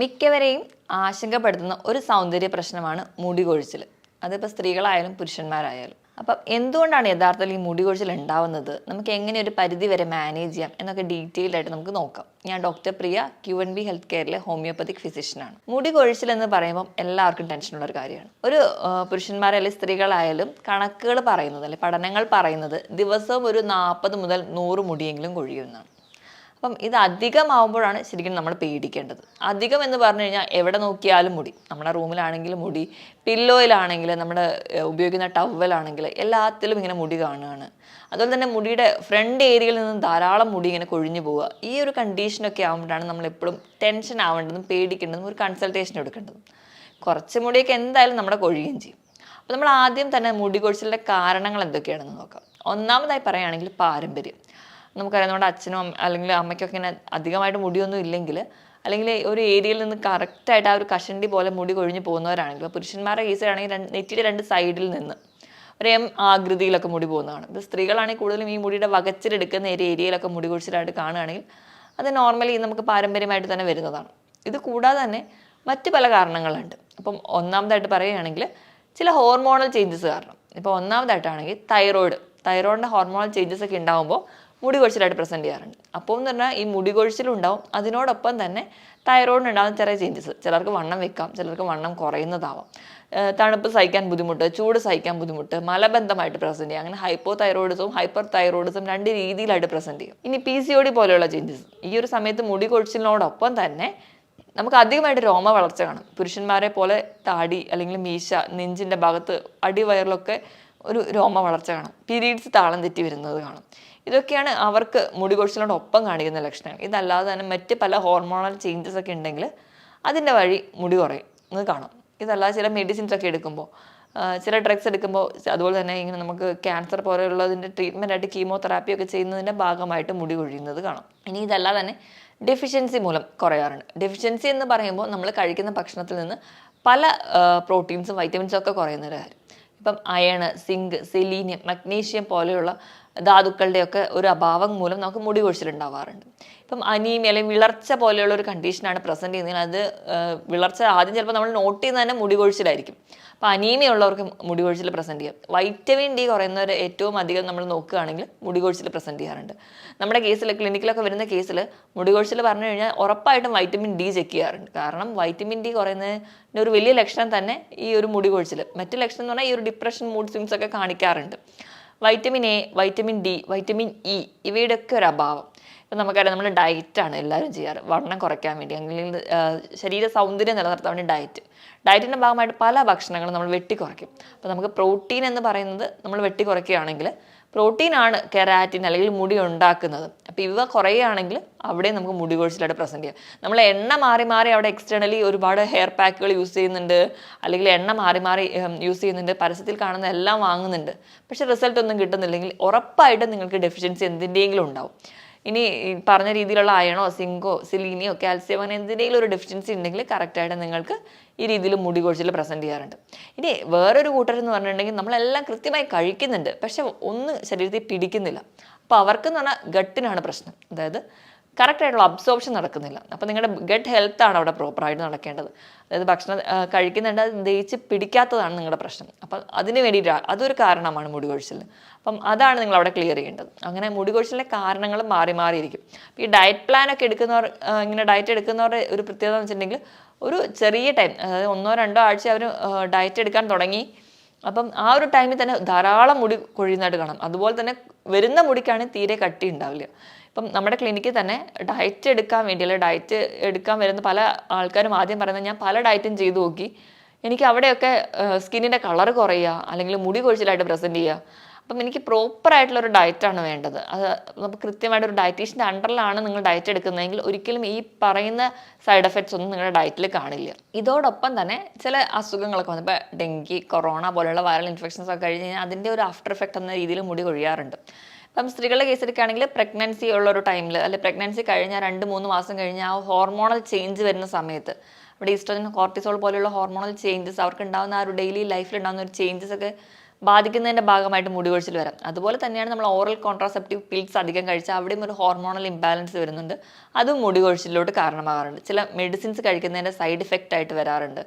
മിക്കവരെയും ആശങ്കപ്പെടുത്തുന്ന ഒരു സൗന്ദര്യ പ്രശ്നമാണ് മുടി കൊഴിച്ചിൽ അതിപ്പോൾ സ്ത്രീകളായാലും പുരുഷന്മാരായാലും. അപ്പം എന്തുകൊണ്ടാണ് യഥാർത്ഥത്തിൽ ഈ മുടി കൊഴിച്ചിൽ ഉണ്ടാവുന്നത്? നമുക്ക് എങ്ങനെ ഒരു പരിധി വരെ മാനേജ് ചെയ്യാം? എന്നൊക്കെ ഡീറ്റെയിൽഡ് ആയിട്ട് നമുക്ക് നോക്കാം. ഞാൻ doctor Priya Q N B health കെയറിലെ homoeopathic ഫിസിഷ്യനാണ് മുടി കൊഴിച്ചിൽ എന്ന് പറയുമ്പോൾ എല്ലാവർക്കും ടെൻഷനുള്ള ഒരു കാര്യമാണ്. ഒരു പുരുഷന്മാരായാലും സ്ത്രീകളായാലും കണക്കുകൾ പറയുന്നത് അല്ലെ പഠനങ്ങൾ പറയുന്നത് ദിവസവും ഒരു നാൽപ്പത് മുതൽ നൂറ് മുടിയെങ്കിലും കൊഴിയുമെന്നാണ് അപ്പം ഇത് അധികമാവുമ്പോഴാണ് ശരിക്കും നമ്മൾ പേടിക്കേണ്ടത്. അധികം എന്ന് പറഞ്ഞു കഴിഞ്ഞാൽ എവിടെ നോക്കിയാലും മുടി. നമ്മുടെ റൂമിലാണെങ്കിലും മുടി പില്ലോയിലാണെങ്കിൽ നമ്മുടെ ഉപയോഗിക്കുന്ന ടവലാണെങ്കിൽ എല്ലാത്തിലും ഇങ്ങനെ മുടി കാണുകയാണ്. അതുപോലെ തന്നെ മുടിയുടെ ഫ്രണ്ട് ഏരിയയിൽ നിന്നും ധാരാളം മുടി ഇങ്ങനെ കൊഴിഞ്ഞു പോവുക. ഈ ഒരു കണ്ടീഷനൊക്കെ ആകുമ്പോഴാണ് നമ്മൾ എപ്പോഴും ടെൻഷൻ ആവേണ്ടതും പേടിക്കേണ്ടതും ഒരു കൺസൾട്ടേഷൻ എടുക്കേണ്ടതും. കുറച്ച് മുടിയൊക്കെ എന്തായാലും നമ്മുടെ കൊഴിയുകയും ചെയ്യും. അപ്പോൾ നമ്മൾ ആദ്യം തന്നെ മുടി കൊഴിച്ചിലിന്റെ കാരണങ്ങൾ എന്തൊക്കെയാണെന്ന് നോക്കാം. ഒന്നാമതായി പറയുകയാണെങ്കിൽ പാരമ്പര്യം. നമുക്കറിയാം നമ്മുടെ അച്ഛനും അല്ലെങ്കിൽ അമ്മയ്ക്കൊക്കെ ഇങ്ങനെ അധികമായിട്ട് മുടിയൊന്നും ഇല്ലെങ്കിൽ അല്ലെങ്കിൽ ഒരു ഏരിയയിൽ നിന്ന് കറക്റ്റായിട്ട് ആ ഒരു കഷണ്ടി പോലെ മുടി കൊഴിഞ്ഞു പോകുന്നവരാണെങ്കിൽ പുരുഷന്മാരുടെ കേസിലാണെങ്കിൽ നെറ്റിയുടെ രണ്ട് സൈഡിൽ നിന്ന് ഒരു ആകൃതിയിലൊക്കെ മുടി പോകുന്നതാണ്. ഇത് സ്ത്രീകളാണെങ്കിൽ കൂടുതലും ഈ മുടിയുടെ വകച്ചിലെടുക്കുന്ന ഒരു ഏരിയയിലൊക്കെ മുടി കൊഴിച്ചിലായിട്ട് കാണുകയാണെങ്കിൽ അത് നോർമലി നമുക്ക് പാരമ്പര്യമായിട്ട് തന്നെ വരുന്നതാണ്. ഇത് കൂടാതെ തന്നെ മറ്റ് പല കാരണങ്ങളുണ്ട്. അപ്പം ഒന്നാമതായിട്ട് പറയുകയാണെങ്കിൽ ചില ഹോർമോണൽ ചേഞ്ചസ് കാരണം. ഇപ്പോൾ ഒന്നാമതായിട്ടാണെങ്കിൽ തൈറോയിഡ് തൈറോയിഡിന്റെ ഹോർമോണൽ ചേഞ്ചസ് ഒക്കെ ഉണ്ടാകുമ്പോൾ മുടി കൊഴിച്ചിലായിട്ട് പ്രസന്റ് ചെയ്യാറുണ്ട്. അപ്പോൾ എന്ന് പറഞ്ഞാൽ ഈ മുടി കൊഴിച്ചിലുണ്ടാവും അതിനോടൊപ്പം തന്നെ തൈറോയിഡിന് ഉണ്ടാകുന്ന ചെറിയ ചേഞ്ചസ് ചിലർക്ക് വണ്ണം വെക്കാം ചിലർക്ക് വണ്ണം കുറയുന്നതാവാം. തണുപ്പ് സഹിക്കാൻ ബുദ്ധിമുട്ട് ചൂട് സഹിക്കാൻ ബുദ്ധിമുട്ട് മലബന്ധമായിട്ട് പ്രസന്റ് ചെയ്യാം. അങ്ങനെ ഹൈപ്പോ തൈറോയിഡിസവും ഹൈപ്പർ തൈറോയിഡിസം രണ്ട് രീതിയിലായിട്ട് പ്രസന്റ് ചെയ്യും. ഇനി പി സി ഒ ഡി പോലെയുള്ള ചേഞ്ചസ് ഈ ഒരു സമയത്ത് മുടി കൊഴിച്ചിലിനോടൊപ്പം തന്നെ നമുക്ക് അധികമായിട്ട് രോമ വളർച്ച കാണും. പുരുഷന്മാരെ പോലെ താടി അല്ലെങ്കിൽ മീശ നെഞ്ചിന്റെ ഭാഗത്ത് അടിവയറിലൊക്കെ ഒരു രോമ വളർച്ച കാണും. പീരീഡ്സ് താളം തെറ്റി വരുന്നത് കാണും. ഇതൊക്കെയാണ് അവർക്ക് മുടി കൊഴിച്ചിലോട് ഒപ്പം കാണിക്കുന്ന ലക്ഷണങ്ങൾ. ഇതല്ലാതെ തന്നെ മറ്റ് പല ഹോർമോണൽ ചേഞ്ചസ് ഒക്കെ ഉണ്ടെങ്കിൽ അതിന്റെ വഴി മുടി കുറയും. എന്ന് കാണും. ഇതല്ലാതെ ചില മെഡിസിൻസ് ഒക്കെ എടുക്കുമ്പോൾ ചില ഡ്രഗ്സ് എടുക്കുമ്പോൾ അതുപോലെ തന്നെ ഇങ്ങനെ നമുക്ക് ക്യാൻസർ പോലെയുള്ളതിന്റെ ട്രീറ്റ്മെന്റ് ആയിട്ട് കീമോതെറാപ്പി ഒക്കെ ചെയ്യുന്നതിന്റെ ഭാഗമായിട്ട് മുടി കൊഴിയുന്നത് കാണാം. ഇനി ഇതല്ലാതെ തന്നെ ഡെഫിഷ്യൻസി മൂലം കുറയാറുണ്ട്. ഡെഫിഷ്യൻസി എന്ന് പറയുമ്പോൾ നമ്മൾ കഴിക്കുന്ന ഭക്ഷണത്തിൽ നിന്ന് പല പ്രോട്ടീൻസും വൈറ്റമിൻസും ഒക്കെ കുറയുന്ന കാര്യം. ഇപ്പം അയണ് സിങ്ക് സെലീനിയം മഗ്നീഷ്യം പോലെയുള്ള ധാതുക്കളുടെയൊക്കെ ഒരു അഭാവം മൂലം നമുക്ക് മുടി കൊഴിച്ചിലുണ്ടാവാറുണ്ട്. ഇപ്പം അനീമിയ അല്ലെങ്കിൽ വിളർച്ച പോലെയുള്ള ഒരു കണ്ടീഷനാണ് പ്രസന്റ് ചെയ്യുന്നതിൽ അത് വിളർച്ച ആദ്യം ചിലപ്പോൾ നമ്മൾ നോട്ട് ചെയ്യുന്ന തന്നെ മുടി കൊഴിച്ചിലായിരിക്കും. അപ്പോൾ അനീമിയ ഉള്ളവർക്ക് മുടി കൊഴിച്ചിൽ പ്രസന്റ് ചെയ്യാം. വൈറ്റമിൻ ഡി കുറയുന്നവർ ഏറ്റവും അധികം നമ്മൾ നോക്കുകയാണെങ്കിൽ മുടി കൊഴിച്ചിൽ പ്രസന്റ് ചെയ്യാറുണ്ട്. നമ്മുടെ കേസിൽ ക്ലിനിക്കിലൊക്കെ വരുന്ന കേസിൽ മുടി കൊഴിച്ചിൽ പറഞ്ഞു കഴിഞ്ഞാൽ ഉറപ്പായിട്ടും വൈറ്റമിൻ ഡി ചെക്ക് ചെയ്യാറുണ്ട്. കാരണം വൈറ്റമിൻ ഡി കുറയുന്നതിന്റെ ഒരു വലിയ ലക്ഷണം തന്നെ ഈ ഒരു മുടി കൊഴിച്ചിൽ. മറ്റു ലക്ഷണം എന്ന് പറഞ്ഞാൽ ഈ ഒരു ഡിപ്രഷൻ മൂഡ് സ്വിങ്സ് ഒക്കെ കാണിക്കാറുണ്ട്. Vitamin A vitamin D vitamin E ഇവയുടെയൊക്കെ ഒരു അഭാവം. ഇപ്പം നമുക്കറിയാം നമ്മൾ ഡയറ്റാണ് എല്ലാവരും ചെയ്യാറ്. വണ്ണം കുറയ്ക്കാൻ വേണ്ടി അല്ലെങ്കിൽ ശരീര സൗന്ദര്യം നിലനിർത്താൻ വേണ്ടി ഡയറ്റ് ഡയറ്റിന്റെ ഭാഗമായിട്ട് പല ഭക്ഷണങ്ങളും നമ്മൾ വെട്ടിക്കുറയ്ക്കും അപ്പോൾ നമുക്ക് പ്രോട്ടീൻ എന്ന് പറയുന്നത് നമ്മൾ വെട്ടിക്കുറയ്ക്കുകയാണെങ്കിൽ പ്രോട്ടീനാണ് കെരാറ്റിൻ അല്ലെങ്കിൽ മുടി ഉണ്ടാക്കുന്നത്. അപ്പോൾ ഇവ കുറയുകയാണെങ്കിൽ അവിടെ നമുക്ക് മുടി കൊഴിച്ചിലായിട്ട് പ്രസന്റ് ചെയ്യാം. നമ്മൾ എണ്ണ മാറി മാറി അവിടെ എക്സ്റ്റേണലി ഒരുപാട് ഹെയർ പാക്കുകൾ യൂസ് ചെയ്യുന്നുണ്ട്. അല്ലെങ്കിൽ എണ്ണ മാറി മാറി യൂസ് ചെയ്യുന്നുണ്ട്. പരസ്യത്തിൽ കാണുന്ന എല്ലാം വാങ്ങുന്നുണ്ട്. പക്ഷേ റിസൾട്ട് ഒന്നും കിട്ടുന്നില്ലെങ്കിൽ ഉറപ്പായിട്ടും നിങ്ങൾക്ക് ഡെഫിഷ്യൻസി എന്തിന്റെയെങ്കിലും ഉണ്ടാവും. ഇനി പറഞ്ഞ രീതിയിലുള്ള അയണോ സിങ്കോ സിലീനിയോ കാൽസ്യം അങ്ങനെ എന്തിന്റെങ്കിലും ഒരു ഡെഫിഷ്യൻസി ഉണ്ടെങ്കിൽ കറക്റ്റായിട്ട് നിങ്ങൾക്ക് ഈ രീതിയിൽ മുടി കൊഴിച്ചിൽ പ്രസന്റ് ചെയ്യാറുണ്ട്. ഇനി വേറൊരു കൂട്ടർ എന്ന് പറഞ്ഞിട്ടുണ്ടെങ്കിൽ നമ്മളെല്ലാം കൃത്യമായി കഴിക്കുന്നുണ്ട്. പക്ഷെ ഒന്ന് ശരീരത്തിൽ പിടിക്കുന്നില്ല. അപ്പോൾ അവർക്കെന്ന് പറഞ്ഞാൽ ഗട്ടിനാണ് പ്രശ്നം. അതായത് കറക്റ്റ് ആയിട്ടുള്ള അബ്സോർപ്ഷൻ നടക്കുന്നില്ല. അപ്പോൾ നിങ്ങളുടെ ഗട്ട് ഹെൽത്ത് ആണ് അവിടെ പ്രോപ്പറായിട്ട് നടക്കേണ്ടത്. അതായത് ഭക്ഷണം കഴിക്കുന്നുണ്ട് അത് ദഹിച്ച് പിടിക്കാത്തതാണ് നിങ്ങളുടെ പ്രശ്നം. അപ്പം അതിന് വേണ്ടിയിട്ട് അതൊരു കാരണമാണ് മുടി കൊഴിച്ചിൽ അപ്പം അതാണ് നിങ്ങൾ അവിടെ ക്ലിയർ ചെയ്യേണ്ടത്. അങ്ങനെ മുടി കൊഴിച്ചിലിന്റെ കാരണങ്ങൾ മാറി മാറിയിരിക്കും അപ്പോൾ ഈ ഡയറ്റ് പ്ലാൻ ഒക്കെ എടുക്കുന്നവർ ഇങ്ങനെ ഡയറ്റ് എടുക്കുന്നവരുടെ ഒരു പ്രത്യേകത എന്ന് വെച്ചിട്ടുണ്ടെങ്കിൽ ഒരു ചെറിയ ടൈം അതായത് ഒന്നോ രണ്ടോ ആഴ്ച അവർ ഡയറ്റ് എടുക്കാൻ തുടങ്ങി. അപ്പം ആ ഒരു ടൈമിൽ തന്നെ ധാരാളം മുടി കൊഴിയുന്നതായിട്ട് കാണാം. അതുപോലെ തന്നെ വരുന്ന മുടിക്കാണെങ്കിൽ തീരെ കട്ടി ഉണ്ടാവില്ല. ഇപ്പം നമ്മുടെ ക്ലിനിക്കിൽ തന്നെ ഡയറ്റ് എടുക്കാൻ വേണ്ടി അല്ലെങ്കിൽ ഡയറ്റ് എടുക്കാൻ വരുന്ന പല ആൾക്കാരും ആദ്യം പറയുന്നത് ഞാൻ പല ഡയറ്റും ചെയ്തു നോക്കി. എനിക്ക് അവിടെയൊക്കെ സ്കിന്നിന്റെ കളർ കുറയുക അല്ലെങ്കിൽ മുടി കൊഴിച്ചിലായിട്ട് പ്രസന്റ് ചെയ്യുക. അപ്പം എനിക്ക് പ്രോപ്പർ ആയിട്ടുള്ള ഒരു ഡയറ്റാണ് വേണ്ടത്. അത് നമുക്ക് കൃത്യമായിട്ട് ഒരു ഡയറ്റീഷ്യന്റെ അണ്ടറിലാണ് നിങ്ങൾ ഡയറ്റ് എടുക്കുന്നതെങ്കിൽ ഒരിക്കലും ഈ പറയുന്ന സൈഡ് എഫക്ട്സ് ഒന്നും നിങ്ങളുടെ ഡയറ്റിൽ കാണില്ല. ഇതോടൊപ്പം തന്നെ ചില അസുഖങ്ങളൊക്കെ വന്നു. ഇപ്പോൾ ഡെങ്കി കൊറോണ പോലെയുള്ള വൈറൽ ഇൻഫെക്ഷൻസ് ഒക്കെ കഴിഞ്ഞ് കഴിഞ്ഞാൽ അതിന്റെ ഒരു ആഫ്റ്റർ എഫക്റ്റ് എന്ന രീതിയിൽ മുടി കൊഴിയാറുണ്ട്. ഇപ്പം സ്ത്രീകളുടെ കേസെടുക്കുകയാണെങ്കിൽ പ്രഗ്നൻസി ഉള്ള ഒരു ടൈമിൽ അല്ലെ പ്രഗ്നൻസി കഴിഞ്ഞാൽ രണ്ട് മൂന്ന് മാസം കഴിഞ്ഞ് ആ ഹോർമോണൽ ചേഞ്ച് വരുന്ന സമയത്ത് അവിടെ ഈസ്ട്രോജൻ കോർട്ടിസോൾ പോലെയുള്ള ഹോർമോണൽ ചേഞ്ചസ് അവർക്ക് ഉണ്ടാകുന്ന ആ ഒരു ഡെയിലി ലൈഫിൽ ഉണ്ടാകുന്ന ഒരു ചേഞ്ചസ് ഒക്കെ ബാധിക്കുന്നതിന്റെ ഭാഗമായിട്ട് മുടി കൊഴിച്ചിൽ വരാം. അതുപോലെ തന്നെയാണ് നമ്മൾ ഓറൽ കോൺട്രാസെപ്റ്റീവ് പിൽസ് അധികം കഴിച്ചാൽ അവിടെയും ഒരു ഹോർമോണൽ ഇംബാലൻസ് വരുന്നുണ്ട്. അതും മുടി കൊഴിച്ചിലോട്ട് കാരണമാകാറുണ്ട്. ചില മെഡിസിൻസ് കഴിക്കുന്നതിന്റെ സൈഡ് ഇഫക്റ്റ് ആയിട്ട് വരാറുണ്ട്.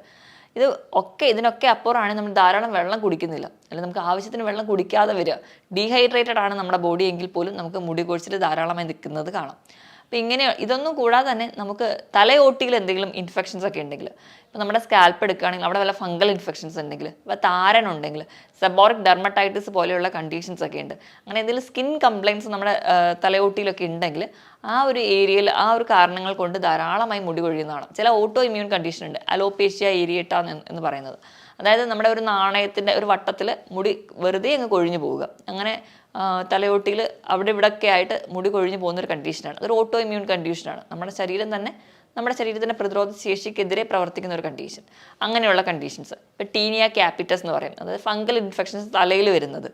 ഇത് ഒക്കെ ഇതിനൊക്കെ അപ്പുറമാണ് നമ്മൾ ധാരാളം വെള്ളം കുടിക്കുന്നില്ല. അല്ലെങ്കിൽ നമുക്ക് ആവശ്യത്തിന് വെള്ളം കുടിക്കാതെ വരിക. ഡീഹൈഡ്രേറ്റഡ് ആണ് നമ്മുടെ ബോഡി എങ്കിൽ പോലും നമുക്ക് മുടി കൊഴിച്ചിൽ ധാരാളമായി നിൽക്കുന്നത് കാണാം. അപ്പം ഇങ്ങനെ ഇതൊന്നും കൂടാതെ തന്നെ നമുക്ക് തലയോട്ടിയിൽ എന്തെങ്കിലും ഇൻഫെക്ഷൻസ് ഒക്കെ ഉണ്ടെങ്കിൽ ഇപ്പം നമ്മുടെ സ്കാൽപ്പ് എടുക്കുകയാണെങ്കിൽ അവിടെ വല്ല ഫംഗൽ ഇൻഫെക്ഷൻസ് ഉണ്ടെങ്കിൽ ഇപ്പോൾ താരൻ ഉണ്ടെങ്കിൽ സെബോറിക് ഡെർമറ്റൈറ്റിസ് പോലെയുള്ള കണ്ടീഷൻസ് ഒക്കെ ഉണ്ട്. അങ്ങനെ എന്തെങ്കിലും സ്കിൻ കംപ്ലയിൻസ് നമ്മുടെ തലയോട്ടിയിലൊക്കെ ഉണ്ടെങ്കിൽ ആ ഒരു ഏരിയയിൽ ആ ഒരു കാരണങ്ങൾ കൊണ്ട് ധാരാളമായി മുടി കൊഴിയുന്നതാണ്. ചില ഓട്ടോ ഇമ്മ്യൂൺ കണ്ടീഷൻ ഉണ്ട് അലോപേഷ്യ ഏരിയട്ട എന്ന് പറയുന്നത്. അതായത് നമ്മുടെ ഒരു നാണയത്തിന്റെ ഒരു വട്ടത്തിൽ മുടി വെറുതെ അങ്ങ് കൊഴിഞ്ഞു പോവുക. അങ്ങനെ തലയോട്ടിയിൽ അവിടെ ഇവിടെയൊക്കെ ആയിട്ട് മുടി കൊഴിഞ്ഞു പോകുന്നൊരു കണ്ടീഷനാണ് അതൊരു ഓട്ടോ ഇമ്മ്യൂൺ കണ്ടീഷനാണ് നമ്മുടെ ശരീരം തന്നെ നമ്മുടെ ശരീരത്തിന്റെ പ്രതിരോധ ശേഷിക്കെതിരെ പ്രവർത്തിക്കുന്ന ഒരു കണ്ടീഷൻ അങ്ങനെയുള്ള കണ്ടീഷൻസ് ഇപ്പോൾ ടീനിയ ക്യാപിറ്റസ് എന്ന് പറയും അതായത് ഫംഗൽ ഇൻഫെക്ഷൻസ് തലയിൽ വരുന്നത്.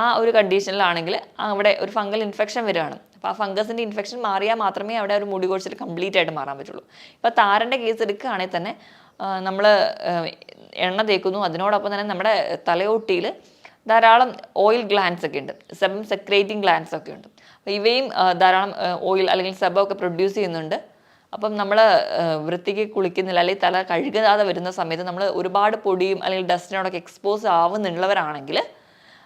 ആ ഒരു കണ്ടീഷനിലാണെങ്കിൽ അവിടെ ഒരു ഫംഗൽ ഇൻഫെക്ഷൻ വരികയാണ്. അപ്പോൾ ആ ഫംഗസിന്റെ ഇൻഫെക്ഷൻ മാറിയാൽ മാത്രമേ അവിടെ ഒരു മുടി കൊഴിച്ചിൽ കംപ്ലീറ്റ് ആയിട്ട് മാറാൻ പറ്റുള്ളൂ. ഇപ്പോൾ താരന്റെ കേസ് എടുക്കുകയാണെങ്കിൽ തന്നെ നമ്മൾ എണ്ണ തേക്കുന്നു. അതിനോടൊപ്പം തന്നെ നമ്മുടെ തലയോട്ടിയിൽ ധാരാളം ഓയിൽ ഗ്ലാൻസ് ഒക്കെ ഉണ്ട്. സെബം സെക്രേറ്റിംഗ് ഗ്ലാൻസ് ഒക്കെ ഉണ്ട്. അപ്പോൾ ഇവയും ധാരാളം ഓയിൽ അല്ലെങ്കിൽ സെബമൊക്കെ പ്രൊഡ്യൂസ് ചെയ്യുന്നുണ്ട്. അപ്പം നമ്മൾ വൃത്തിക്ക് കുളിക്കുന്നില്ല അല്ലെങ്കിൽ തല കഴുകാതെ വരുന്ന സമയത്ത് നമ്മൾ ഒരുപാട് പൊടിയും അല്ലെങ്കിൽ ഡസ്റ്റിനോടൊക്കെ എക്സ്പോസ് ആവുന്നുള്ളവരാണെങ്കിൽ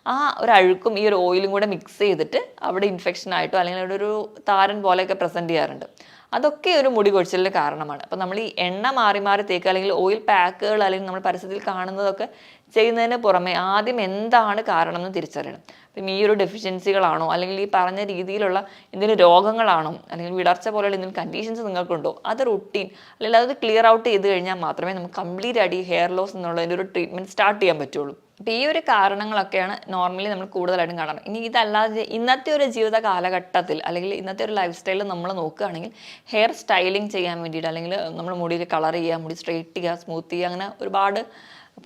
ആ ഒരു അഴുക്കും ഈ ഒരു ഓയിലും കൂടെ മിക്സ് ചെയ്തിട്ട് അവിടെ ഇൻഫെക്ഷൻ ആയിട്ടോ അല്ലെങ്കിൽ അവിടെ ഒരു താരൻ പോലെയൊക്കെ പ്രസന്റ് ചെയ്യാറുണ്ട്. അതൊക്കെ ഒരു മുടി കൊഴിച്ചിലിന് കാരണമാണ്. അപ്പം നമ്മൾ ഈ എണ്ണ മാറി മാറി തേക്കുക അല്ലെങ്കിൽ ഓയിൽ പാക്കുകൾ അല്ലെങ്കിൽ നമ്മൾ പരസ്യത്തിൽ കാണുന്നതൊക്കെ ചെയ്യുന്നതിന് പുറമെ ആദ്യം എന്താണ് കാരണം എന്ന് തിരിച്ചറിയണം. അപ്പം ഈ ഒരു ഡെഫിഷ്യൻസികളാണോ അല്ലെങ്കിൽ ഈ പറഞ്ഞ രീതിയിലുള്ള എന്തെങ്കിലും രോഗങ്ങളാണോ അല്ലെങ്കിൽ വിളർച്ച പോലെയുള്ള എന്തെങ്കിലും കണ്ടീഷൻസ് നിങ്ങൾക്കുണ്ടോ? അത് റുട്ടീൻ അല്ലെങ്കിൽ അത് ക്ലിയർ ഔട്ട് ചെയ്ത് കഴിഞ്ഞാൽ മാത്രമേ നമുക്ക് കംപ്ലീറ്റ് ആയിട്ട് ഈ ഹെയർ ലോസ് എന്നുള്ളതിന്റെ ഒരു ട്രീറ്റ്മെന്റ് സ്റ്റാർട്ട് ചെയ്യാൻ പറ്റുള്ളൂ. അപ്പോൾ ഈ ഒരു കാരണങ്ങളൊക്കെയാണ് നോർമലി നമ്മൾ കൂടുതലായിട്ടും കാണാറ് ഇനി ഇതല്ലാതെ ഇന്നത്തെ ഒരു ജീവിത കാലഘട്ടത്തിൽ അല്ലെങ്കിൽ ഇന്നത്തെ ഒരു ലൈഫ് സ്റ്റൈലിൽ നമ്മൾ നോക്കുകയാണെങ്കിൽ ഹെയർ സ്റ്റൈലിംഗ് ചെയ്യാൻ വേണ്ടിയിട്ട് അല്ലെങ്കിൽ നമ്മൾ മുടിയിൽ കളർ ചെയ്യുക മുടി സ്ട്രെയിറ്റ് ചെയ്യുക സ്മൂത്ത് ചെയ്യുക അങ്ങനെ ഒരുപാട്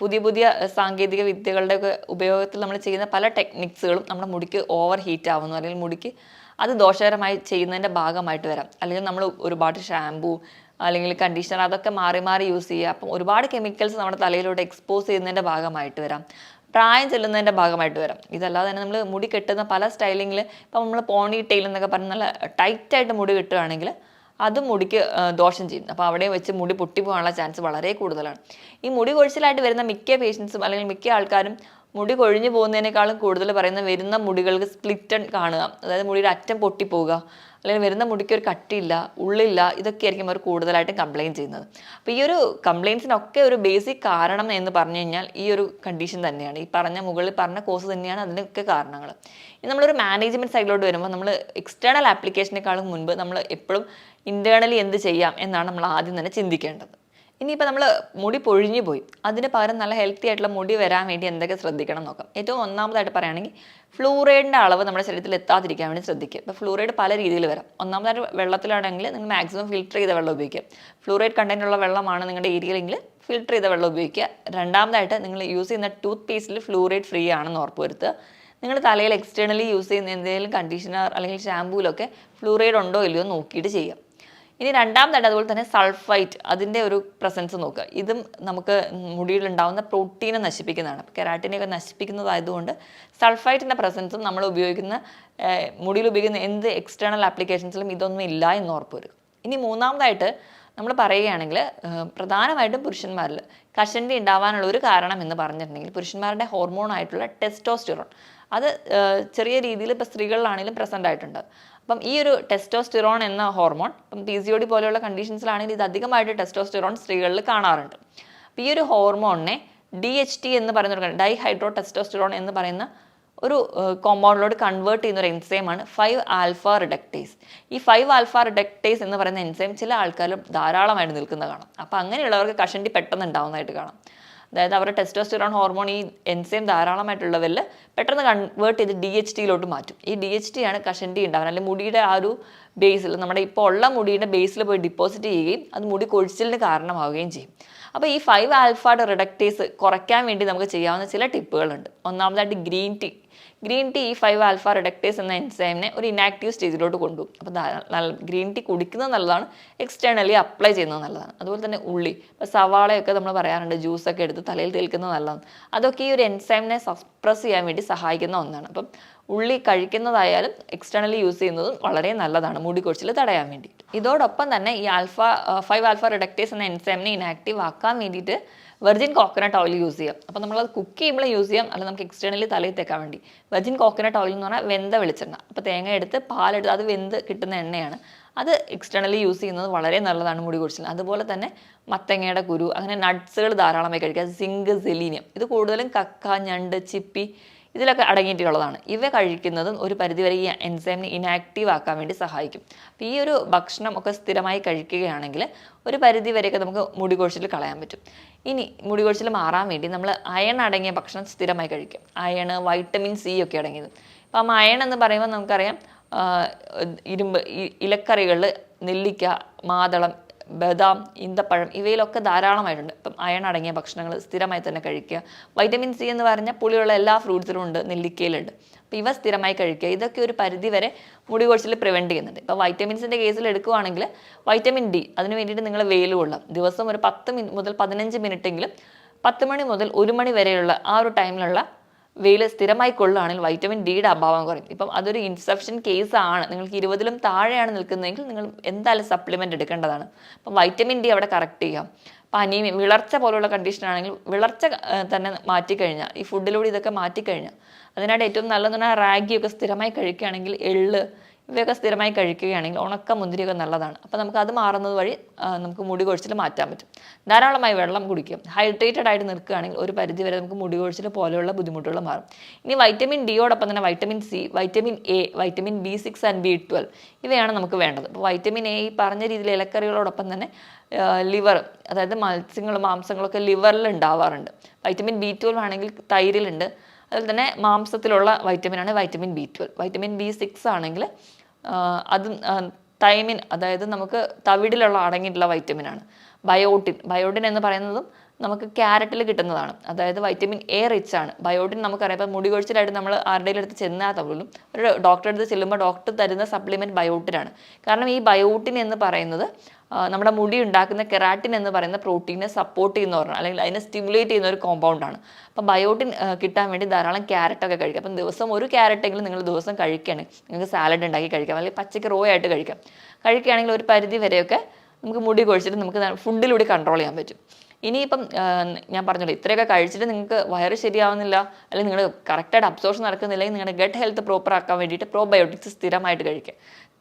പുതിയ പുതിയ സാങ്കേതിക വിദ്യകളുടെ ഒക്കെ ഉപയോഗത്തിൽ നമ്മൾ ചെയ്യുന്ന പല ടെക്നിക്സുകളും നമ്മുടെ മുടിക്ക് ഓവർ ഹീറ്റ് ആവുന്നു. അല്ലെങ്കിൽ മുടിക്ക് അത് ദോഷകരമായി ചെയ്യുന്നതിന്റെ ഭാഗമായിട്ട് വരാം. അല്ലെങ്കിൽ നമ്മൾ ഒരുപാട് ഷാമ്പൂ അല്ലെങ്കിൽ കണ്ടീഷണർ അതൊക്കെ മാറി മാറി യൂസ് ചെയ്യുക. അപ്പം ഒരുപാട് കെമിക്കൽസ് നമ്മുടെ തലയിലോട്ട് എക്സ്പോസ് ചെയ്യുന്നതിന്റെ ഭാഗമായിട്ട് വരാം. പ്രായം ചെല്ലുന്നതിന്റെ ഭാഗമായിട്ട് വരാം. ഇതല്ലാതെ തന്നെ നമ്മൾ മുടി കെട്ടുന്ന പല സ്റ്റൈലിങ്ങിൽ ഇപ്പം നമ്മൾ പോണി ടെയിൽ എന്നൊക്കെ പറഞ്ഞ നല്ല ടൈറ്റായിട്ട് മുടി കെട്ടുകയാണെങ്കിൽ അത് മുടിക്ക് ദോഷം ചെയ്യും. അപ്പോൾ അവിടെ വെച്ച് മുടി പൊട്ടിപ്പോകാനുള്ള ചാൻസ് വളരെ കൂടുതലാണ്. ഈ മുടി കൊഴിച്ചിലായിട്ട് വരുന്ന മിക്ക പേഷ്യൻസും അല്ലെങ്കിൽ മിക്ക ആൾക്കാരും മുടി കൊഴിഞ്ഞു പോകുന്നതിനേക്കാളും കൂടുതൽ പറയുന്ന വരുന്ന മുടികൾക്ക് സ്പ്ലിറ്റൺ കാണുക. അതായത് മുടിയുടെ അറ്റം പൊട്ടിപ്പോവുക. അല്ലെങ്കിൽ വരുന്ന മുടിക്ക് ഒരു കട്ടിയില്ല ഉള്ളില്ല ഇതൊക്കെ ആയിരിക്കും അവർ കൂടുതലായിട്ടും കംപ്ലയിന്റ് ചെയ്യുന്നത്. അപ്പോൾ ഈ ഒരു കംപ്ലയിൻസിനൊക്കെ ഒരു ബേസിക് കാരണം എന്ന് പറഞ്ഞു കഴിഞ്ഞാൽ ഈ ഒരു കണ്ടീഷൻ തന്നെയാണ്. ഈ പറഞ്ഞ മുകളിൽ പറഞ്ഞ കോഴ്സ് തന്നെയാണ് അതിനൊക്കെ കാരണങ്ങൾ ഇനി നമ്മളൊരു മാനേജ്മെന്റ് സൈഡിലോട്ട് വരുമ്പോൾ നമ്മൾ എക്സ്റ്റേണൽ ആപ്ലിക്കേഷനേക്കാളും മുൻപ് നമ്മൾ എപ്പോഴും ഇന്റേർണലി എന്ത് ചെയ്യാം എന്നാണ് നമ്മൾ ആദ്യം തന്നെ ചിന്തിക്കേണ്ടത്. ഇനിയിപ്പോൾ നമ്മൾ മുടി പൊഴിഞ്ഞു പോയി. അതിന് പകരം നല്ല ഹെൽത്തി ആയിട്ടുള്ള മുടി വരാൻ വേണ്ടി എന്തൊക്കെ ശ്രദ്ധിക്കണം നോക്കാം. ഏറ്റവും ഒന്നാമതായിട്ട് പറയുകയാണെങ്കിൽ ഫ്ലൂറൈഡിന്റെ അളവ് നമ്മുടെ ശരീരത്തിൽ എത്താതിരിക്കാൻ വേണ്ടി ശ്രദ്ധിക്കുക. ഇപ്പോൾ ഫ്ലൂറൈഡ് പല രീതിയിൽ വരാം. ഒന്നാമതായിട്ട് വെള്ളത്തിലാണെങ്കിൽ നിങ്ങൾ മാക്സിമം ഫിൽറ്റർ ചെയ്ത വെള്ളം ഉപയോഗിക്കുക. ഫ്ലൂറൈഡ് കണ്ടന്റുള്ള വെള്ളമാണ് നിങ്ങളുടെ ഏരിയയിലെങ്കിൽ ഫിൽറ്റർ ചെയ്ത വെള്ളം ഉപയോഗിക്കുക. രണ്ടാമതായിട്ട് നിങ്ങൾ യൂസ് ചെയ്യുന്ന ടൂത്ത് പേസ്റ്റിൽ ഫ്ലൂറൈഡ് ഫ്രീ ആണെന്ന് ഉറപ്പുവരുത്തുക നിങ്ങൾ തലയിൽ എക്സ്റ്റേണലി യൂസ് ചെയ്യുന്ന എന്തെങ്കിലും കണ്ടീഷണർ അല്ലെങ്കിൽ ഷാമ്പൂലൊക്കെ ഫ്ലൂറൈഡ് ഉണ്ടോ ഇല്ലയോ നോക്കിയിട്ട് ചെയ്യാം ഇനി രണ്ടാമതായിട്ട് അതുപോലെ തന്നെ സൾഫൈറ്റ് അതിന്റെ ഒരു പ്രസൻസ് നോക്കുക. ഇതും നമുക്ക് മുടിയിൽ ഉണ്ടാകുന്ന പ്രോട്ടീനെ നശിപ്പിക്കുന്നതാണ്. കെരാട്ടിനെയൊക്കെ നശിപ്പിക്കുന്നതായതുകൊണ്ട് സൾഫൈറ്റിന്റെ പ്രസൻസും നമ്മൾ ഉപയോഗിക്കുന്ന മുടിയിൽ ഉപയോഗിക്കുന്ന എന്ത് എക്സ്റ്റേണൽ ആപ്ലിക്കേഷൻസിലും ഇതൊന്നും ഇല്ല എന്ന് ഉറപ്പ് വരും ഇനി മൂന്നാമതായിട്ട് നമ്മൾ പറയുകയാണെങ്കിൽ പ്രധാനമായിട്ടും പുരുഷന്മാരിൽ കഷണ്ടി ഉണ്ടാവാനുള്ള ഒരു കാരണം എന്ന് പറഞ്ഞിട്ടുണ്ടെങ്കിൽ പുരുഷന്മാരുടെ ഹോർമോൺ ആയിട്ടുള്ള ടെസ്റ്റോസ്റ്റിറോൺ. അത് ചെറിയ രീതിയിൽ ഇപ്പോൾ സ്ത്രീകളിലാണെങ്കിലും പ്രസന്റ് ആയിട്ടുണ്ട് അപ്പം ഈ ഒരു ടെസ്റ്റോസ്റ്റിറോൺ എന്ന ഹോർമോൺ ഇപ്പം പി സി ഒ ഡി പോലെയുള്ള കണ്ടീഷൻസിലാണെങ്കിൽ ഇത് അധികമായിട്ട് ടെസ്റ്റോസ്റ്റിറോൺ സ്ത്രീകളിൽ കാണാറുണ്ട്. അപ്പോൾ ഈ ഒരു ഹോർമോണിനെ ഡി എച്ച് ടി എന്ന് പറയുന്ന ഒരു ഡൈ ഹൈഡ്രോ ടെസ്റ്റോസ്റ്റിറോൺ എന്ന് പറയുന്ന ഒരു കോമ്പൗണ്ടിലോട് കൺവേർട്ട് ചെയ്യുന്ന ഒരു എൻസൈം ആണ് ഫൈവ് ആൽഫ റിഡക്ടേസ് ഈ ഫൈവ് ആൽഫ റിഡക്ടേസ് എന്ന് പറയുന്ന എൻസൈം ചില ആൾക്കാരും ധാരാളമായിട്ട് നിൽക്കുന്നത് കാണാം. അപ്പോൾ അങ്ങനെയുള്ളവർക്ക് കഷണ്ടി പെട്ടെന്ന് ഉണ്ടാവുന്നതായിട്ട് കാണാം. അതായത് അവരുടെ ടെസ്റ്റോസ്റ്റിറോൺ ഹോർമോൺ ഈ എൻസൈം ധാരാളമായിട്ടുള്ളവരിൽ പെട്ടെന്ന് കൺവേർട്ട് ചെയ്ത് ഡി എച്ച് ടിയിലോട്ട് മാറ്റും. ഈ ഡി എച്ച് ടി ആണ് കഷണ്ടി ഉണ്ടാവാൻ അല്ലെങ്കിൽ മുടിയുടെ ആ ഒരു ബേസിൽ നമ്മുടെ ഇപ്പോൾ ഉള്ള മുടിയുടെ ബേസിൽ പോയി ഡിപ്പോസിറ്റ് ചെയ്യുകയും അത് മുടി കൊഴിച്ചിലിന് കാരണമാവുകയും ചെയ്യും. അപ്പോൾ ഈ ഫൈവ് ആൽഫാഡ് റിഡക്റ്റേഴ്സ് കുറയ്ക്കാൻ വേണ്ടി നമുക്ക് ചെയ്യാവുന്ന ചില ടിപ്പുകളുണ്ട് ഒന്നാമതായിട്ട് ഗ്രീൻ ടീ ഗ്രീൻ ടീ ഈ ഫൈവ് ആൽഫ റിഡക്ടേഴ്സ് എന്ന എൻസൈമിനെ ഒരു ഇനാക്റ്റീവ് സ്റ്റേജിലോട്ട് കൊണ്ടുപോകും അപ്പോൾ ഗ്രീൻ ടീ കുടിക്കുന്നത് നല്ലതാണ് എക്സ്റ്റേണലി അപ്ലൈ ചെയ്യുന്നത് നല്ലതാണ്. അതുപോലെ തന്നെ ഉള്ളി ഇപ്പോൾ സവാളയൊക്കെ നമ്മൾ പറയാറുണ്ട് ജ്യൂസൊക്കെ എടുത്ത് തലയിൽ തേൽക്കുന്നത് നല്ലതാണ്. അതൊക്കെ ഈ ഒരു എൻസൈമിനെ സപ്രസ് ചെയ്യാൻ വേണ്ടി സഹായിക്കുന്ന ഒന്നാണ്. അപ്പം ഉള്ളി കഴിക്കുന്നതായാലും എക്സ്റ്റേണലി യൂസ് ചെയ്യുന്നതും വളരെ നല്ലതാണ് മുടി കൊഴിച്ചിൽ തടയാൻ വേണ്ടി ഇതോടൊപ്പം തന്നെ ഈ ആൽഫ ഫൈവ് ആൽഫ റിഡക്റ്റേഴ്സ് എന്ന എൻസൈമിനെ ഇനാക്റ്റീവ് ആക്കാൻ വേണ്ടിയിട്ട് വെർജിൻ കോക്കനട്ട് ഓയിൽ യൂസ് ചെയ്യാം. അപ്പോൾ നമ്മളത് കുക്ക് ചെയ്യുമ്പോൾ യൂസ് ചെയ്യാം. അല്ല നമുക്ക് എക്സ്റ്റേണലി തലയിൽ തേക്കാൻ വേണ്ടി. വെർജിൻ കോക്കനട്ട് ഓയിൽ എന്ന് പറഞ്ഞാൽ വെന്ത വെളിച്ചെണ്ണ. അപ്പോൾ തേങ്ങ എടുത്ത് പാലെടുത്ത് അത് വെന്ത് കിട്ടുന്ന എണ്ണയാണ്. അത് എക്സ്റ്റേണലി യൂസ് ചെയ്യുന്നത് വളരെ നല്ലതാണ് മുടി കൊഴിച്ചിൽ അതുപോലെ തന്നെ മത്തങ്ങയുടെ കുരു അങ്ങനെ നട്ട്സുകൾ ധാരാളമായി കഴിക്കുക. സിങ്ക് സെലീനിയം ഇത് കൂടുതലും കക്ക ഞണ്ട് ചിപ്പി ഇതിലൊക്കെ അടങ്ങിയിട്ടുള്ളതാണ്. ഇവ കഴിക്കുന്നതും ഒരു പരിധിവരെ ഈ എൻസൈമിനെ ഇനാക്റ്റീവ് ആക്കാൻ വേണ്ടി സഹായിക്കും. അപ്പോൾ ഈ ഒരു ഭക്ഷണം ഒക്കെ സ്ഥിരമായി കഴിക്കുകയാണെങ്കിൽ ഒരു പരിധി വരെയൊക്കെ നമുക്ക് മുടി കൊഴിച്ചിൽ കളയാൻ പറ്റും. ഇനി മുടി കൊഴിച്ചിൽ മാറാൻ വേണ്ടി നമ്മൾ അയൺ അടങ്ങിയ ഭക്ഷണം സ്ഥിരമായി കഴിക്കും. അയൺ വൈറ്റമിൻ സി ഒക്കെ അടങ്ങിയത്. അപ്പം അയൺ എന്ന് പറയുമ്പോൾ നമുക്കറിയാം ഇരുമ്പ് ഇലക്കറികളിൽ നെല്ലിക്ക മാതളം ബദാം ഈന്തപ്പഴം ഇവയിലൊക്കെ ധാരാളമായിട്ടുണ്ട്. ഇപ്പം അയൺ അടങ്ങിയ ഭക്ഷണങ്ങൾ സ്ഥിരമായി തന്നെ കഴിക്കുക. വൈറ്റമിൻ സി എന്ന് പറഞ്ഞാൽ പുളിയുള്ള എല്ലാ ഫ്രൂട്ട്സിലും ഉണ്ട് നെല്ലിക്കയിലുണ്ട്. അപ്പം ഇവ സ്ഥിരമായി കഴിക്കുക. ഇതൊക്കെ ഒരു പരിധി വരെ മുടി കൊഴിച്ചിൽ പ്രിവെന്റ് ചെയ്യുന്നുണ്ട്. ഇപ്പോൾ വൈറ്റമിൻസിന്റെ കേസിൽ എടുക്കുകയാണെങ്കിൽ വൈറ്റമിൻ ഡി അതിന് വേണ്ടിയിട്ട് നിങ്ങൾ വെയിൽ കൊള്ളാം ദിവസം ഒരു പത്ത് മിനിറ്റ് മുതൽ പതിനഞ്ച് മിനിറ്റെങ്കിലും പത്ത് മണി മുതൽ ഒരു മണി വരെയുള്ള ആ ഒരു ടൈമിലുള്ള വെയിൽ സ്ഥിരമായി കൊള്ളുകയാണെങ്കിൽ വൈറ്റമിൻ ഡിയുടെ അഭാവം കുറയും. ഇപ്പം അതൊരു ഇൻസെപ്ഷൻ കേസ് ആണ്. നിങ്ങൾക്ക് ഇരുപതിലും താഴെയാണ് നിൽക്കുന്നതെങ്കിൽ നിങ്ങൾ എന്തായാലും സപ്ലിമെന്റ് എടുക്കേണ്ടതാണ്. അപ്പം വൈറ്റമിൻ ഡി അവിടെ കറക്റ്റ് ചെയ്യാം. അപ്പം അനീമിയ വിളർച്ച പോലുള്ള കണ്ടീഷൻ ആണെങ്കിൽ വിളർച്ച തന്നെ മാറ്റിക്കഴിഞ്ഞാൽ ഈ ഫുഡിലൂടെ ഇതൊക്കെ മാറ്റിക്കഴിഞ്ഞാൽ അതിനായിട്ട് ഏറ്റവും നല്ലതെന്ന് പറഞ്ഞാൽ റാഗിയൊക്കെ സ്ഥിരമായി കഴിക്കുകയാണെങ്കിൽ എള്ള് ഇവയൊക്കെ സ്ഥിരമായി കഴിക്കുകയാണെങ്കിൽ ഉണക്ക മുന്തിരിയൊക്കെ നല്ലതാണ്. അപ്പോൾ നമുക്ക് അത് മാറുന്നത് വഴി നമുക്ക് മുടി കൊഴിച്ചിൽ മാറ്റാൻ പറ്റും. ധാരാളമായി വെള്ളം കുടിക്കുക ഹൈഡ്രേറ്റഡ് ആയിട്ട് നിൽക്കുകയാണെങ്കിൽ ഒരു പരിധി വരെ നമുക്ക് മുടി കൊഴിച്ചിൽ പോലെയുള്ള ബുദ്ധിമുട്ടുകൾ മാറും. ഇനി വൈറ്റമിൻ ഡിയോടൊപ്പം തന്നെ vitamin C vitamin A vitamin B six and B twelve ഇവയാണ് നമുക്ക് വേണ്ടത്. അപ്പോൾ വൈറ്റമിൻ എ ഈ പറഞ്ഞ രീതിയിൽ ഇലക്കറികളോടൊപ്പം തന്നെ ലിവർ അതായത് മത്സ്യങ്ങളും മാംസങ്ങളൊക്കെ ലിവറിൽ ഉണ്ടാവാറുണ്ട്. വൈറ്റമിൻ ബി ട്വൽവ് ആണെങ്കിൽ തൈരിലുണ്ട്. അതുപോലെ തന്നെ മാംസത്തിലുള്ള വൈറ്റമിനാണ് vitamin B twelve vitamin B six ആണെങ്കിൽ അതും തൈമിൻ അതായത് നമുക്ക് തവിടിലുള്ള അടങ്ങിയിട്ടുള്ള വൈറ്റമിനാണ് ബയോട്ടിൻ ബയോട്ടിൻ എന്ന് പറയുന്നതും നമുക്ക് ക്യാരറ്റിൽ കിട്ടുന്നതാണ്. അതായത് വൈറ്റമിൻ എ റിച്ച് ആണ്. ബയോട്ടിൻ നമുക്കറിയാം. ഇപ്പം മുടി കൊഴിച്ചിലായിട്ട് നമ്മൾ ആരുടെയും അടുത്ത് ചെന്നാൽ പോലും ഒരു ഡോക്ടറെ അടുത്ത് ചെല്ലുമ്പോൾ ഡോക്ടർ തരുന്ന സപ്ലിമെന്റ് ബയോട്ടിനാണ് കാരണം ഈ ബയോട്ടിൻ എന്ന് പറയുന്നത് നമ്മുടെ മുടി ഉണ്ടാക്കുന്ന കെറാറ്റിൻ എന്ന് പറയുന്ന പ്രോട്ടീനെ സപ്പോർട്ട് ചെയ്യുന്ന പറഞ്ഞാൽ അല്ലെങ്കിൽ അതിനെ സ്റ്റിമുലേറ്റ് ചെയ്യുന്ന ഒരു കോമ്പൗണ്ടാണ് അപ്പം ബയോട്ടിൻ കിട്ടാൻ വേണ്ടി ധാരാളം ക്യാരറ്റൊക്കെ കഴിക്കാം അപ്പം ദിവസം ഒരു ക്യാരറ്റെങ്കിലും നിങ്ങൾ ദിവസം കഴിക്കുകയാണ് നിങ്ങൾക്ക് സാലഡ് ഉണ്ടാക്കി കഴിക്കാം അല്ലെങ്കിൽ പച്ചക്ക് റോ ആയിട്ട് കഴിക്കാം. കഴിക്കുകയാണെങ്കിൽ ഒരു പരിധി വരെയൊക്കെ നമുക്ക് മുടി കൊഴിച്ചിട്ട് നമുക്ക് ഫുഡിലൂടെ കൺട്രോൾ ചെയ്യാൻ പറ്റും. ഇനിയിപ്പം ഞാൻ പറഞ്ഞല്ലോ ഇത്രയൊക്കെ കഴിച്ചിട്ട് നിങ്ങൾക്ക് വയറ് ശരിയാവുന്നില്ല അല്ലെങ്കിൽ നിങ്ങൾ കറക്റ്റായിട്ട് അബ്സോർഷൻ നടക്കുന്നില്ലെങ്കിൽ നിങ്ങളുടെ ഗട്ട് ഹെൽത്ത് പ്രോപ്പർ ആക്കാൻ വേണ്ടിയിട്ട് പ്രോബയോട്ടിക്സ് സ്ഥിരമായിട്ട് കഴിക്കുക.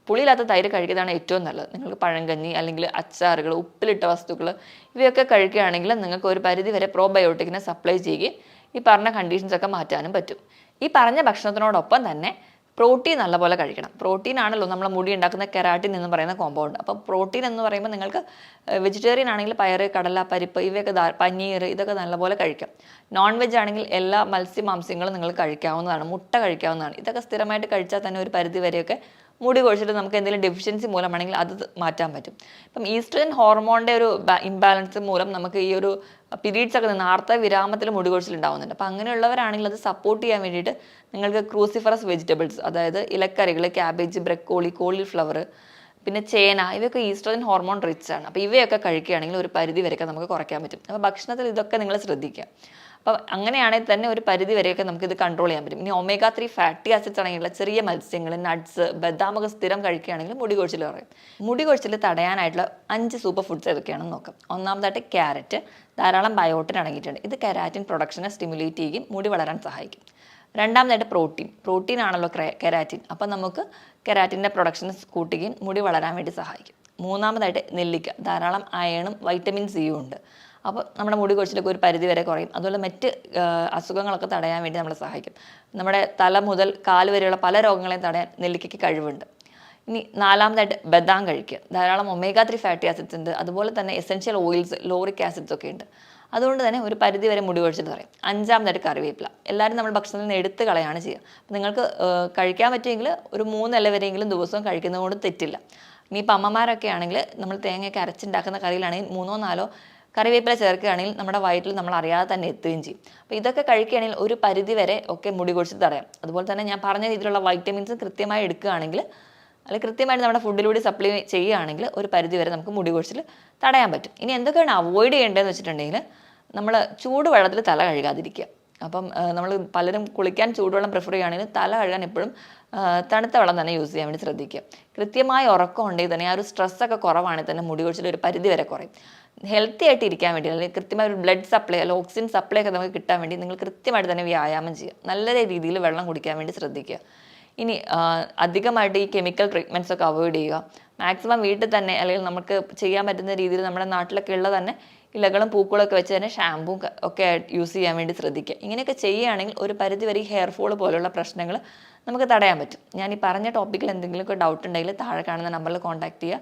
പുളിയില്ലാത്ത തൈര് കഴിക്കുന്നതാണ് ഏറ്റവും നല്ലത്. നിങ്ങൾക്ക് പഴങ്കഞ്ഞി അല്ലെങ്കിൽ അച്ചാറുകൾ ഉപ്പിലിട്ട വസ്തുക്കൾ ഇവയൊക്കെ കഴിക്കുകയാണെങ്കിൽ നിങ്ങൾക്ക് ഒരു പരിധി വരെ പ്രോബയോട്ടിക്കിനെ സപ്ലൈ ചെയ്യുകയും ഈ പറഞ്ഞ കണ്ടീഷൻസ് ഒക്കെ മാറ്റാനും പറ്റും. ഈ പറഞ്ഞ ഭക്ഷണത്തിനോടൊപ്പം തന്നെ പ്രോട്ടീൻ നല്ലപോലെ കഴിക്കണം. പ്രോട്ടീൻ ആണല്ലോ നമ്മളെ മുടി ഉണ്ടാക്കുന്ന കെരാട്ടിൻ എന്ന് പറയുന്ന കോമ്പൗണ്ട് അപ്പോൾ പ്രോട്ടീൻ എന്ന് പറയുമ്പോൾ നിങ്ങൾക്ക് വെജിറ്റേറിയൻ ആണെങ്കിൽ പയർ കടല പരിപ്പ് ഇവയൊക്കെ പനീർ ഇതൊക്കെ നല്ലപോലെ കഴിക്കാം. നോൺ വെജ് ആണെങ്കിൽ എല്ലാ മത്സ്യമാംസ്യങ്ങളും നിങ്ങൾ കഴിക്കാവുന്നതാണ് മുട്ട കഴിക്കാവുന്നതാണ്. ഇതൊക്കെ സ്ഥിരമായിട്ട് കഴിച്ചാൽ തന്നെ ഒരു പരിധി വരെയൊക്കെ മുടി കൊഴിച്ചിട്ട് നമുക്ക് എന്തെങ്കിലും ഡെഫിഷ്യൻസി മൂലമാണെങ്കിൽ അത് മാറ്റാൻ പറ്റും. ഇപ്പം ഈസ്ട്രജൻ ഹോർമോണിന്റെ ഒരു ഇംബാലൻസ് മൂലം നമുക്ക് ഈ ഒരു പീരീഡ്സ് ഒക്കെ നിന്ന് ആർത്ത വിരാമത്തിൽ മുടി കൊഴിച്ചിൽ ഉണ്ടാവുന്നുണ്ട്. അപ്പം അങ്ങനെയുള്ളവരാണെങ്കിൽ അത് സപ്പോർട്ട് ചെയ്യാൻ വേണ്ടിയിട്ട് നിങ്ങൾക്ക് ക്രൂസിഫറസ് വെജിറ്റബിൾസ് അതായത് ഇലക്കറികൾ ക്യാബേജ് ബ്രക്കോളി കോളിഫ്ലവർ പിന്നെ ചേന ഇവയൊക്കെ ഈസ്ട്രജൻ ഹോർമോൺ റിച്ച് ആണ്. അപ്പോൾ ഇവയൊക്കെ കഴിക്കുകയാണെങ്കിൽ ഒരു പരിധി വരെയൊക്കെ നമുക്ക് കുറയ്ക്കാൻ പറ്റും. അപ്പോൾ ഭക്ഷണത്തിൽ ഇതൊക്കെ നിങ്ങൾ ശ്രദ്ധിക്കുക. അപ്പോൾ അങ്ങനെയാണെങ്കിൽ തന്നെ ഒരു പരിധി വരെയൊക്കെ നമുക്ക് ഇത് കൺട്രോൾ ചെയ്യാൻ പറ്റും. ഇനി ഒമേഗ ത്രീ ഫാറ്റി ആസിഡ്സ് അടങ്ങിയുള്ള ചെറിയ മത്സ്യങ്ങൾ നട്ട്സ് ബദാമൊക്കെ സ്ഥിരം കഴിക്കുകയാണെങ്കിൽ മുടി കൊഴിച്ചിൽ കുറയും. മുടി കൊഴിച്ചിൽ തടയാനായിട്ടുള്ള അഞ്ച് സൂപ്പർ ഫുഡ്സ് ഏതൊക്കെയാണെന്ന് നോക്കാം. ഒന്നാമതായിട്ട് ക്യാരറ്റ്. ധാരാളം ബയോട്ടിൻ അടങ്ങിയിട്ടുണ്ട്. ഇത് കെരാറ്റിൻ പ്രൊഡക്ഷനെ സ്റ്റിമുലേറ്റ് ചെയ്യുകയും മുടി വളരാൻ സഹായിക്കും. രണ്ടാമതായിട്ട് പ്രോട്ടീൻ പ്രോട്ടീൻ ആണല്ലോ കെരാറ്റിൻ അപ്പം നമുക്ക് കെരാറ്റിന്റെ പ്രൊഡക്ഷൻ കൂട്ടുകയും മുടി വളരാൻ വേണ്ടി സഹായിക്കും. മൂന്നാമതായിട്ട് നെല്ലിക്ക. ധാരാളം അയണും വൈറ്റമിൻ സിയും ഉണ്ട്. അപ്പോൾ നമ്മുടെ മുടി കൊഴിച്ചിലൊക്കെ ഒരു പരിധി വരെ കുറയും. അതുപോലെ മറ്റ് അസുഖങ്ങളൊക്കെ തടയാൻ വേണ്ടി നമ്മളെ സഹായിക്കും. നമ്മുടെ തല മുതൽ കാൽ വരെയുള്ള പല രോഗങ്ങളെയും തടയാൻ നെല്ലിക്കയ്ക്ക് കഴിവുണ്ട്. ഇനി നാലാമതായിട്ട് ബദാം കഴിക്കുക. ധാരാളം ഒമേഗ ത്രീ ഫാറ്റി ആസിഡ്സ് ഉണ്ട്. അതുപോലെ തന്നെ എസെൻഷ്യൽ ഓയിൽസ് ലോറിക് ആസിഡ്സ് ഒക്കെ ഉണ്ട്. അതുകൊണ്ട് തന്നെ ഒരു പരിധി വരെ മുടി കൊഴിച്ചിൽ പറയും അഞ്ചാമതായിട്ട് കറിവേപ്പില. എല്ലാവരും നമ്മൾ ഭക്ഷണത്തിൽ നിന്ന് എടുത്ത് കളയാണ് ചെയ്യുക. അപ്പം നിങ്ങൾക്ക് കഴിക്കാൻ പറ്റുമെങ്കിൽ ഒരു മൂന്നില വരെയെങ്കിലും ദിവസവും കഴിക്കുന്നതുകൊണ്ട് തെറ്റില്ല. ഇനിയിപ്പോൾ അമ്മമാരൊക്കെ ആണെങ്കിൽ നമ്മൾ തേങ്ങയൊക്കെ അരച്ചുണ്ടാക്കുന്ന കറിയിലാണെങ്കിൽ മൂന്നോ നാലോ കറിവേപ്പില ചേർക്കുകയാണെങ്കിൽ നമ്മുടെ വയറ്റിൽ നമ്മൾ അറിയാതെ തന്നെ എത്തുകയും ചെയ്യും. അപ്പോൾ ഇതൊക്കെ കഴിക്കുകയാണെങ്കിൽ ഒരു പരിധി വരെ ഒക്കെ മുടി കൊഴിച്ചിൽ തടയാം. അതുപോലെ തന്നെ ഞാൻ പറഞ്ഞ രീതിയിലുള്ള വൈറ്റമിൻസ് കൃത്യമായി എടുക്കുകയാണെങ്കിൽ അല്ലെങ്കിൽ കൃത്യമായിട്ട് നമ്മുടെ ഫുഡിലൂടെ സപ്ലൈ ചെയ്യുകയാണെങ്കിൽ ഒരു പരിധി വരെ നമുക്ക് മുടി കൊഴിച്ചിൽ തടയാൻ പറ്റും. ഇനി എന്തൊക്കെയാണ് അവോയ്ഡ് ചെയ്യേണ്ടതെന്ന് വെച്ചിട്ടുണ്ടെങ്കിൽ നമ്മൾ ചൂടുവെള്ളത്തിൽ തല കഴുകാതിരിക്കുക. അപ്പം നമ്മൾ പലരും കുളിക്കാൻ ചൂടുവെള്ളം പ്രിഫർ ചെയ്യുകയാണെങ്കിൽ തല കഴുകാൻ എപ്പോഴും തണുത്ത വെള്ളം തന്നെ യൂസ് ചെയ്യാൻ വേണ്ടി ശ്രദ്ധിക്കുക. കൃത്യമായ ഉറക്കം ഉണ്ടെങ്കിൽ തന്നെ ആ ഒരു സ്ട്രെസ്സൊക്കെ കുറവാണെങ്കിൽ തന്നെ മുടി കൊഴിച്ചിൽ ഒരു പരിധി വരെ കുറയും. ഹെൽത്തി ആയിട്ട് ഇരിക്കാൻ വേണ്ടി അല്ലെങ്കിൽ കൃത്യമായ ഒരു ബ്ലഡ് സപ്ലൈ അല്ലെങ്കിൽ ഓക്സിജൻ സപ്ലൈ ഒക്കെ നമുക്ക് കിട്ടാൻ വേണ്ടി നിങ്ങൾ കൃത്യമായിട്ട് തന്നെ വ്യായാമം ചെയ്യുക. നല്ല രീതിയിൽ വെള്ളം കുടിക്കാൻ വേണ്ടി ശ്രദ്ധിക്കുക. ഇനി അധികമായിട്ട് ഈ കെമിക്കൽ ട്രീറ്റ്മെന്റ്സ് ഒക്കെ അവോയ്ഡ് ചെയ്യുക. മാക്സിമം വീട്ടിൽ തന്നെ അല്ലെങ്കിൽ നമുക്ക് ചെയ്യാൻ പറ്റുന്ന രീതിയിൽ നമ്മുടെ നാട്ടിലൊക്കെ ഉള്ള തന്നെ ഇലകളും പൂക്കളൊക്കെ വെച്ച് തന്നെ ഷാമ്പൂ ഒക്കെ യൂസ് ചെയ്യാൻ വേണ്ടി ശ്രദ്ധിക്കുക. ഇങ്ങനെയൊക്കെ ചെയ്യുകയാണെങ്കിൽ ഒരു പരിധിവരെ ഈ ഹെയർ ഫോൾ പോലുള്ള പ്രശ്നങ്ങൾ നമുക്ക് തടയാൻ പറ്റും. ഞാൻ ഈ പറഞ്ഞ ടോപ്പിക്കിൽ എന്തെങ്കിലുമൊക്കെ ഡൗട്ട് ഉണ്ടെങ്കിൽ താഴെ കാണുന്ന നമ്പറിൽ കോൺടാക്ട് ചെയ്യുക.